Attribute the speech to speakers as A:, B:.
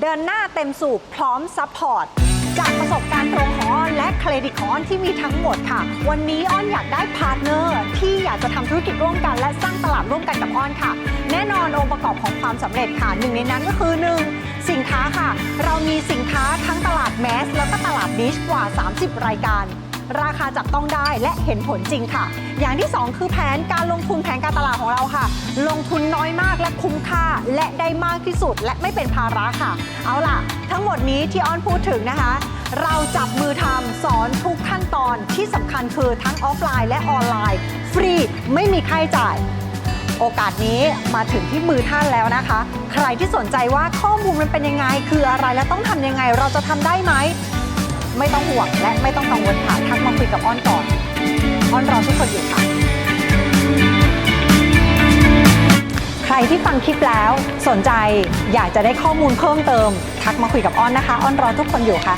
A: เดินหน้าเต็มสูบพร้อมซัพพอร์ตจากประสบการณ์ตรงของอ้อนและเครดิตของอ้อนที่มีทั้งหมดค่ะ วันนี้อ้อนอยากได้พาร์ทเนอร์ที่อยากจะทำธุรกิจร่วมกัน และสร้างตลาดร่วมกันกับอ้อนค่ะ แน่นอนองค์ประกอบของความสำเร็จค่ะหนึ่งในนั้นก็คือ 1. สินค้าค่ะ เรามีสินค้าทั้งตลาดแมสแล้วก็ตลาดนิชกว่า 30 รายการราคาจับต้องได้และเห็นผลจริงค่ะ อย่างที่ 2 คือแผนการลงทุนแผนการตลาด ของเราค่ะ ลงทุนน้อยมากและคุ้มค่า และได้มากที่สุดและไม่เป็นภาระค่ะ เอาล่ะ ทั้งหมดนี้ที่อ้อนพูดถึงนะคะ เราจับมือทำสอนทุกขั้นตอนที่สำคัญคือทั้งออฟไลน์และออนไลน์ ฟรีไม่มีค่าใช้จ่าย โอกาสนี้มาถึงที่มือท่านแล้วนะคะ ใครที่สนใจว่าข้อมูลมันเป็นยังไง คืออะไรและต้องทำยังไง เราจะทำได้ไหมไม่ต้องห่วงและไม่ต้องกังวลค่ะทักมาคุยกับอ้อนก่อนอ้อนรอทุกคนอยู่ค่ะ ที่ฟังคลิปแล้ว สนใจอยากจะได้ข้อมูลเพิ่มเติม ทักมาคุยกับอ้อนนะคะ อ้อนรอทุกคนอยู่ค่ะ